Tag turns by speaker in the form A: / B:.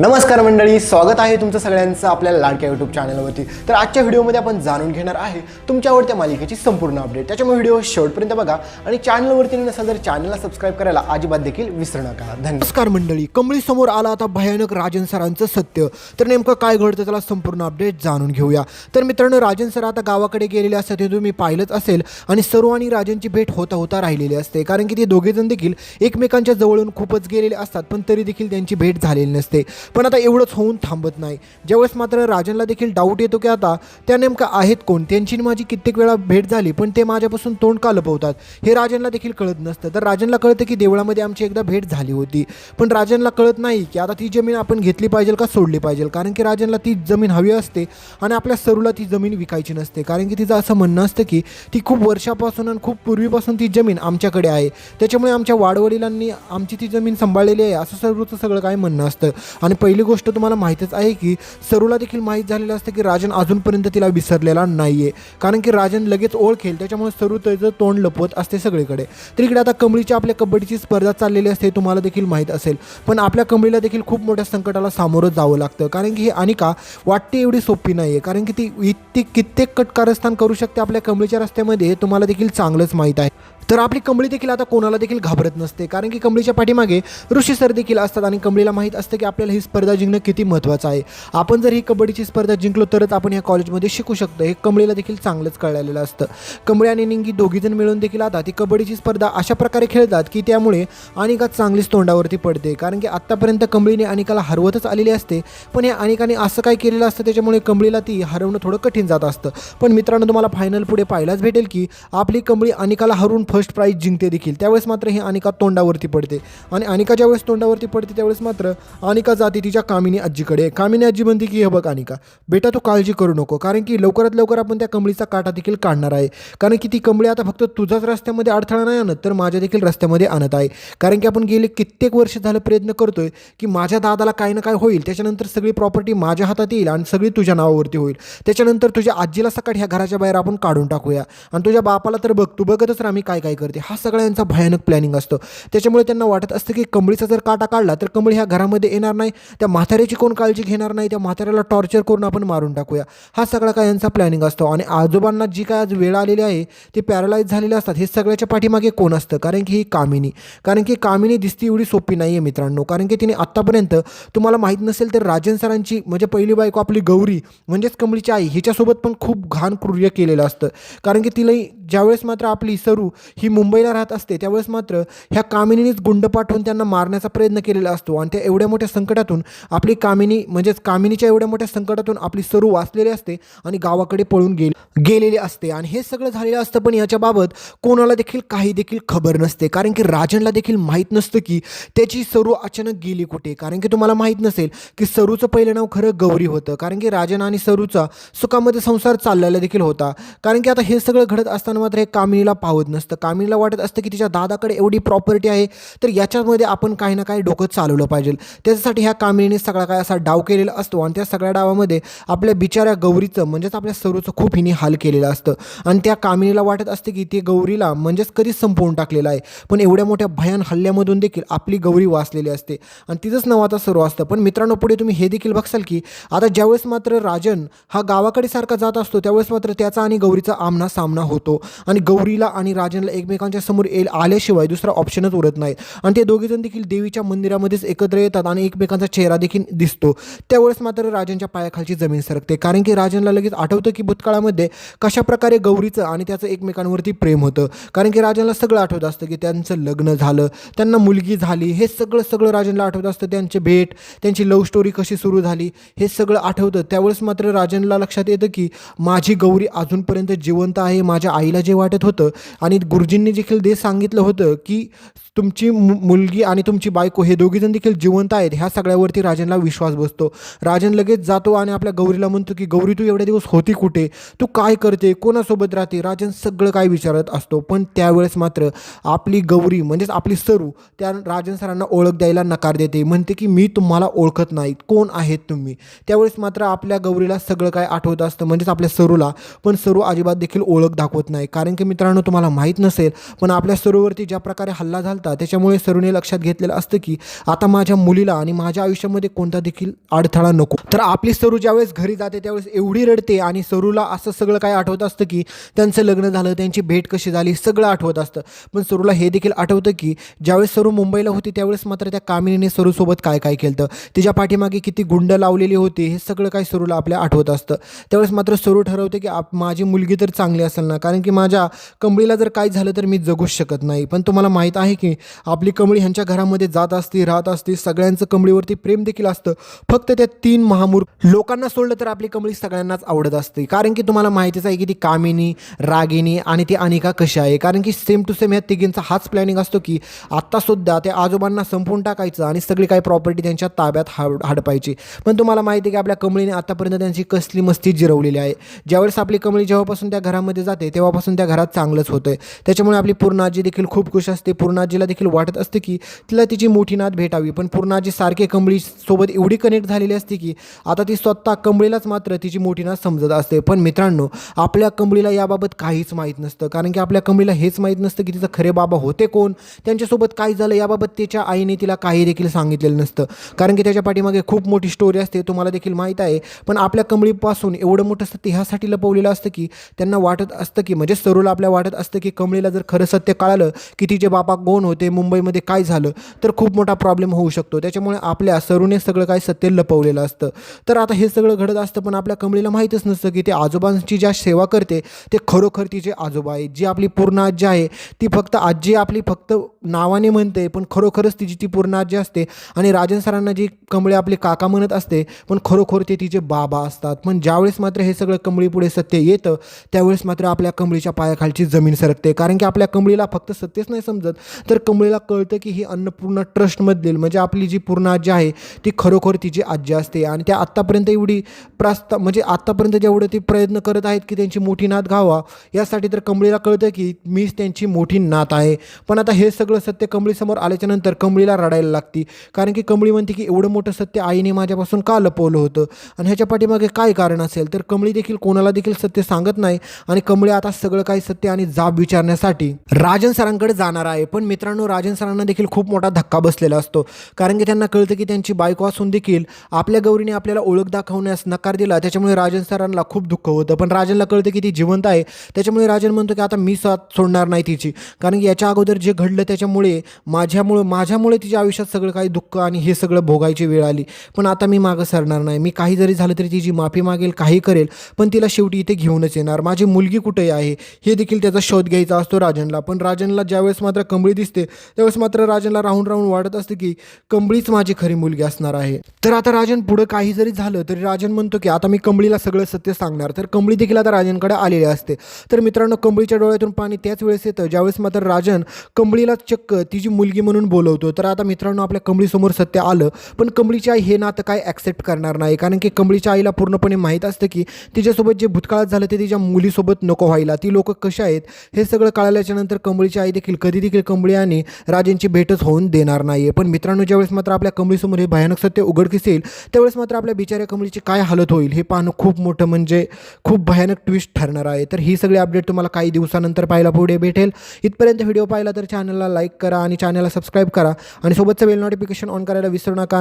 A: नमस्कार मंडळी स्वागत आहे तुमचं सगळ्यांचं आपल्या लाडक्या यूट्यूब चॅनलवरती तर आजच्या व्हिडिओमध्ये आपण जाणून घेणार आहे तुमच्या आवडत्या मालिकेची संपूर्ण अपडेट त्याच्यामुळे व्हिडिओ शेवटपर्यंत बघा आणि चॅनलवरती नसेल तर चॅनलला सबस्क्राईब करायला अजिबात देखील विसरू नका. धन्यवाद. नमस्कार मंडळी कमळी समोर आला आता भयानक राजन सरांचं सत्य. तर नेमकं काय घडतं त्याला संपूर्ण अपडेट जाणून घेऊया. तर मित्रांनो राजन सर आता गावाकडे गेलेले असतात हे तुम्ही पाहिलंच असेल आणि सर्व आणि राजनची भेट होता होता राहिलेली असते. कारण की ते दोघेजण देखील एकमेकांच्या जवळून खूपच गेलेले असतात पण तरी देखील त्यांची भेट झालेली नसते. पण आता एवढंच होऊन थांबत नाही. ज्यावेळेस मात्र राजनला देखील डाऊट येतो की आता त्या नेमका आहेत कोण? त्यांची माझी कित्येक वेळा भेट झाली पण ते माझ्यापासून तोंड का लपवतात? हे राजनला देखील कळत नसतं. तर राजनला कळतं की देवळामध्ये आमची एकदा भेट झाली होती. पण राजनला कळत नाही की आता ती जमीन आपण घेतली पाहिजे का सोडली पाहिजे? कारण की राजनला ती जमीन हवी असते आणि आपल्या सरूला ती जमीन विकायची नसते. कारण की तिचं असं म्हणणं असतं की ती खूप वर्षापासून आणि खूप पूर्वीपासून ती जमीन आमच्याकडे आहे. त्याच्यामुळे आमच्या वाडवडिलांनी आमची ती जमीन सांभाळलेली आहे. असं सर्वचं सगळं काय म्हणणं असतं. आणि पहिली गोष्ट तुम्हाला माहीतच आहे की सरूला देखील माहीत झालेलं असतं की राजन अजूनपर्यंत तिला विसरलेला नाही आहे कारण की राजन लगेच ओळखेल त्याच्यामुळे सरू त्याचं तोंड लपवत असते सगळीकडे. तर इकडे आता कमळीची आपल्या कबड्डीची स्पर्धा चाललेली असते तुम्हाला देखील माहीत असेल. पण आपल्या कमळीला देखील खूप मोठ्या संकटाला सामोरं जावं लागतं. कारण की ही अनिका वाटते एवढी सोपी नाही आहे कारण की ती इतकी कित्येक कटकारस्थान करू शकते आपल्या कमळीच्या रस्त्यामध्ये तुम्हाला देखील चांगलंच माहीत आहे. तर आपली कंबळी देखील आता कोणाला देखील घाबरत नसते. कारण की कंबळीच्या पाठीमागे ऋषी सर देखील असतात आणि कंबळीला माहीत असतं की आपल्याला ही स्पर्धा जिंकणं किती महत्त्वाचं आहे. आपण जर ही कबड्डीची स्पर्धा जिंकलो तरच आपण या कॉलेजमध्ये शिकू शकतो. हे कंबळीला देखील चांगलंच कळलेलं असतं. कंबळी आणि निंगी दोघीजण मिळून देखील आता ती कबड्डीची स्पर्धा अशा प्रकारे खेळतात की त्यामुळे अनिका चांगलीच तोंडावरती पडते. कारण की आत्तापर्यंत कंबळीने अनिकाला हरवतच आलेली असते. पण या अनिकाने असं काय केलेलं असतं त्याच्यामुळे कंबळीला ती हरवणं थोडं कठीण जात असतं. पण मित्रांनो तुम्हाला फायनल पुढे पाहायलाच भेटेल की आपली कंबळी अनिकाला हरवून फर्स्ट प्राईज जिंकते देखील. त्यावेळेस मात्र ही अनिका तोंडावरती पडते. आणि अनिका ज्यावेळेस तोंडावरती पडते त्यावेळेस मात्र अनिका जाते तिच्या कामिनी आजीकडे कामिनी आजी म्हणते की हे बघ अनिका बेटा तू काळजी करू नको कारण की लवकरात लवकर आपण त्या कंबळीचा काटा देखील काढणार आहे. कारण की ती कंबळी आता फक्त तुझ्याच रस्त्यामध्ये अडथळा नाही आणत तर माझ्या देखील रस्त्यामध्ये आणत आहे. कारण की आपण गेले कित्येक वर्ष झालं प्रयत्न करतोय की माझ्या दादाला काय ना काय होईल. त्याच्यानंतर सगळी प्रॉपर्टी माझ्या हातात येईल आणि सगळी तुझ्या नावावरती होईल. त्याच्यानंतर तुझ्या आजीला सकाळी ह्या घराच्या बाहेर आपण काढून टाकूया. आणि तुझ्या बापाला तर बघ तू बघतच राही मी काय काय काय करते हा सगळ्यांचा भयानक प्लॅनिंग असतो. त्याच्यामुळे त्यांना वाटत असतं की कमळीचा जर काटा काढला तर कमळी ह्या घरामध्ये येणार नाही त्या म्हाताऱ्याची कोण काळजी घेणार नाही त्या म्हाताऱ्याला टॉर्चर करून आपण मारून टाकूया. हा सगळा काय यांचा प्लॅनिंग असतो. आणि आजोबांना जी काय आज वेळ आलेली आहे ते पॅरालाईज झालेले असतात. हे सगळ्याच्या पाठीमागे कोण असतं? कारण की ही कामिनी. कारण की कामिनी दिसती एवढी सोपी नाही आहे मित्रांनो. कारण की तिने आत्तापर्यंत तुम्हाला माहीत नसेल तर राजन सरांची म्हणजे पहिली बायको आपली गौरी म्हणजेच कमळीची आई हिच्यासोबत पण खूप घाण क्रूर्य केलेलं असतं. कारण की तिला ज्यावेळेस मात्र आपली सरू ही मुंबईला राहत असते त्यावेळेस मात्र ह्या कामिनीनेच गुंड पाठवून त्यांना मारण्याचा प्रयत्न केलेला असतो. आणि त्या एवढ्या मोठ्या संकटातून आपली कामिनी म्हणजेच कामिनीच्या एवढ्या मोठ्या संकटातून आपली सरू वाचलेली असते आणि गावाकडे पळून गेल गेलेली असते. आणि हे सगळं झालेलं असतं पण याच्याबाबत कोणाला देखील काही देखील खबर नसते. कारण की राजनला देखील माहीत नसतं की त्याची सरू अचानक गेली कुठे. कारण की तुम्हाला माहीत नसेल की सरूचं पहिलं नाव खरं गौरी होतं. कारण की राजन आणि सरूचा सुखामध्ये संसार चाललेला देखील होता. कारण की आता हे सगळं घडत असताना मात्र हे कामिनीला पावत नसतं. कामिनीला वाटत असतं की तिच्या दादाकडे एवढी प्रॉपर्टी आहे तर याच्यामध्ये आपण काही ना काही डोकं चालवलं पाहिजे. त्याच्यासाठी ह्या कामिनीने सगळा काय असा डाव केलेला असतो आणि त्या सगळ्या डावामध्ये आपल्या बिचाऱ्या गौरीचं म्हणजेच आपल्या सरूचं खूप हिने हाल केलेलं असतं. आणि त्या कामिनीला वाटत असते की ते गौरीला म्हणजेच कधीच संपवून टाकलेलं आहे. पण एवढ्या मोठ्या भयान हल्ल्यामधून देखील आपली गौरी वाचलेली असते. आणि तिचंच नाव आता सर्व असतं. पण मित्रांनो पुढे तुम्ही हे देखील बघसाल की आता ज्यावेळेस मात्र राजन हा गावाकडे सारखा जात असतो त्यावेळेस मात्र त्याचा आणि गौरीचा आमना सामना होतो. आणि गौरीला आणि राजनला एकमेकांच्या समोर येईल आल्याशिवाय दुसरा ऑप्शनच उरत नाही. आणि ते दोघेजण देखील देवीच्या मंदिरामध्येच एकत्र येतात आणि एकमेकांचा चेहरा देखील दिसतो. त्यावेळेस मात्र राजनच्या पायाखालची जमीन सरकते. कारण की राजनला लगेच आठवतं की भूतकाळामध्ये कशा प्रकारे गौरीचं आणि त्याचं एकमेकांवरती प्रेम होतं. कारण की राजनला सगळं आठवत असतं की त्यांचं लग्न झालं त्यांना मुलगी झाली हे सगळं सगळं राजनला आठवत असतं. त्यांचे भेट त्यांची लव्ह स्टोरी कशी सुरू झाली हे सगळं आठवतं. त्यावेळेस मात्र राजनला लक्षात येतं की माझी गौरी अजूनपर्यंत जिवंत आहे माझ्या आईला जे वाटत होतं आणि गुरुजींनी देखील ते सांगितलं होतं की तुमची मु मुलगी आणि तुमची बायको हे दोघीजण देखील जिवंत आहेत. ह्या सगळ्यावरती राजनला विश्वास बसतो. राजन लगेच जातो आणि आपल्या गौरीला म्हणतो की गौरी तू एवढ्या दिवस होती कुठे? तू काय करते? कोणासोबत राहते? राजन सगळं काय विचारत असतो. पण त्यावेळेस मात्र आपली गौरी म्हणजेच आपली सरू त्या राजन सरांना ओळख द्यायला नकार देते. म्हणते की मी तुम्हाला ओळखत नाही कोण आहेत तुम्ही? त्यावेळेस मात्र आपल्या गौरीला सगळं काय आठवत असतं म्हणजेच आपल्या सरूला. पण सरू अजिबात देखील ओळख दाखवत नाही. कारण की मित्रांनो तुम्हाला माहीत नसतं नसेल पण आपल्या सरूवरती ज्या प्रकारे हल्ला झाला त्याच्यामुळे सरूने लक्षात घेतलेलं असतं की आता माझ्या मुलीला आणि माझ्या आयुष्यामध्ये कोणता देखील अडथळा नको. तर आपली सरू ज्यावेळेस घरी जाते त्यावेळेस एवढी रडते आणि सरूला असं सगळं काय आठवत असतं की त्यांचं लग्न झालं त्यांची भेट कशी झाली सगळं आठवत असतं. पण सरूला हे देखील आठवतं की ज्यावेळेस सरू मुंबईला होती त्यावेळेस मात्र त्या कामिनीने सरूसोबत काय काय केलं तिच्या पाठीमागे किती गुंड लावलेली होती हे सगळं काय सरूला आपल्या आठवत असतं. त्यावेळेस मात्र सरू ठरवते की आप माझी मुलगी तर चांगली असेल ना कारण की माझ्या कंबळीला जर काय झालं झालं तर मी जगूच शकत नाही. पण तुम्हाला माहीत आहे की आपली कमळी ह्यांच्या घरामध्ये जात असती राहत असती सगळ्यांचं कमळीवरती प्रेम देखील असतं. फक्त त्या तीन महामूर्ख लोकांना सोडलं तर आपली कमळी सगळ्यांनाच आवडत असते. कारण की तुम्हाला माहितीच आहे की ती कामिनी रागिनी आणि ती अनिका कशी आहे. कारण की सेम टू सेम ह्या तिघींचा हाच प्लॅनिंग असतो की आत्तासुद्धा त्या आजोबांना संपवून टाकायचं आणि सगळी काही प्रॉपर्टी त्यांच्या ताब्यात हाड हडपायची. पण तुम्हाला माहिती आहे की आपल्या कमळीने आतापर्यंत त्यांची कसली मस्ती जिरवलेली आहे. ज्यावेळेस आपली कमळी जेव्हापासून त्या घरामध्ये जाते तेव्हापासून त्या घरात चांगलंच होतं त्याच्यामुळे आपली पूर्णाजी देखील खूप खुश असते. पूर्णाजीला देखील वाटत असते की तिला तिची मोठी नात भेटावी. पण पूर्णाजी सारखे कंबळीसोबत एवढी कनेक्ट झालेली असते की आता ती स्वतः कंबळीलाच मात्र तिची मोठी नात समजत असते. पण मित्रांनो आपल्या कंबळीला याबाबत काहीच माहीत नसतं. कारण की आपल्या कंबळीला हेच माहीत नसतं की तिचं खरे बाबा होते कोण? त्यांच्यासोबत काय झालं याबाबत तिच्या आईने तिला काही देखील सांगितलेलं नसतं. कारण की त्याच्या पाठीमागे खूप मोठी स्टोरी असते तुम्हाला देखील माहीत आहे. पण आपल्या कंबळीपासून एवढं मोठं सत्य ह्यासाठी लपवलेलं असतं की त्यांना वाटत असतं की म्हणजे सरूला आपल्या वाटत असतं की मुंबईला जर खरं सत्य कळालं की तिचे बाबा कोण होते मुंबईमध्ये काय झालं तर खूप मोठा प्रॉब्लेम होऊ शकतो. त्याच्यामुळे आपल्या सरूने सगळं काय सत्य लपवलेलं असतं. तर आता हे सगळं घडत असतं पण आपल्या कमळीला माहीतच नसतं की ते आजोबांची ज्या सेवा करते ते खरोखर तिचे आजोबा आहे जी आपली पूर्ण आजी आहे ती फक्त आजी आपली फक्त नावाने म्हणते पण खरोखरच तिची ती पूर्ण आजी असते. आणि राजन सरांना जी कमळे आपले काका म्हणत असते पण खरोखर ते तिचे बाबा असतात. पण ज्यावेळेस मात्र हे सगळं कमळीपुढे सत्य येतं त्यावेळेस मात्र आपल्या कमळीच्या पायाखालची जमीन सरकते. कारण की आपल्या कमळीला फक्त सत्यच नाही समजत. तर कमळीला कळतं की ही अन्नपूर्ण ट्रस्टमधील म्हणजे आपली जी पूर्ण आजी आहे ती खरोखर तिची आजी असते. आणि त्या आत्तापर्यंत एवढी प्रास्ता म्हणजे आत्तापर्यंत जेवढं ती प्रयत्न करत आहेत की त्यांची मोठी नात घावा यासाठी तर कमळीला कळतं की मीच त्यांची मोठी नात आहे. पण आता हे सगळं सत्य कमळीसमोर आल्याच्यानंतर कमळीला रडायला लागती. कारण की कमळी म्हणते की एवढं मोठं सत्य आईने माझ्यापासून का लपवलं होतं? आणि ह्याच्या पाठीमागे काय कारण असेल? तर कमळी देखील कोणाला देखील सत्य सांगत नाही. आणि कमळी आता सगळं काही सत्य आणि जाब विचारण्यासाठी राजन सरांकडे जाणार आहे. पण मित्रांनो राजन सरांना देखील खूप मोठा धक्का बसलेला असतो. कारण की त्यांना कळतं की त्यांची बायको असून देखील आपल्या गौरीने आपल्याला ओळख दाखवण्यास नकार दिला. त्याच्यामुळे राजन सरांना खूप दुःख होतं. पण राजनला कळतं की ती जिवंत आहे. त्याच्यामुळे राजन म्हणतो की आता मी साथ सोडणार नाही तिची. कारण की याच्या अगोदर जे घडलं त्याच्यामुळे माझ्यामुळे माझ्यामुळे तिच्या आयुष्यात सगळं काही दुःख आणि हे सगळं भोगायची वेळ आली. पण आता मी मागं सरणार नाही. मी काही जरी झालं तरी तिची माफी मागेल काही करेल पण तिला शेवटी इथे घेऊनच येणार. माझी मुलगी कुठे आहे? हे देखील त्याचा शोध घ्यायचा असतो राजनला. पण राजनला ज्यावेळेस मात्र कंबळी दिसते त्यावेळेस मात्र राजनला राहून राहून वाटत असतं की कंबळीच माझी खरी मुलगी असणार आहे. तर आता राजन पुढं काही जरी झालं तरी राजन म्हणतो की आता मी कंबळीला सगळं सत्य सांगणार. तर कंबळी देखील आता राजनकडे आलेली असते. तर मित्रांनो कंबळीच्या डोळ्यातून पाणी त्याच वेळेस येतं ज्यावेळेस मात्र राजन कंबळीला चक्क तिची मुलगी म्हणून बोलवतो. तर आता मित्रांनो आपल्या कंबळीसमोर सत्य आलं पण कंबळीची आई हे नातं काय ॲक्सेप्ट करणार नाही. कारण की कंबळीच्या आईला पूर्णपणे माहीत असतं की तिच्यासोबत जे भूतकाळात झालं ते तिच्या मुलीसोबत नको व्हायला. ती लोक कशा आहेत हे सगळं कळाल्याच्या नंतर कंबळीची आई देखील कधी देखील कंबळी आणि राजेंची भेटच होऊन देणार नाही पण मित्रांनो ज्यावेळेस मात्र आपल्या कंबळीसमोर हे भयानक सत्य उघडकीस येईल त्यावेळेस मात्र आपल्या बिचाऱ्या कंबळीची काय हालत होईल हे पाहणं खूप मोठं म्हणजे खूप भयानक ट्विस्ट ठरणार आहे. तर ही सगळी अपडेट तुम्हाला काही दिवसानंतर पाहायला पुढे भेटेल. इथपर्यंत व्हिडिओ पाहिला तर चॅनलला लाईक करा आणि चॅनलला सबस्क्राईब करा. आणि सोबतचं बेल नोटिफिकेशन ऑन करायला विसरू नका.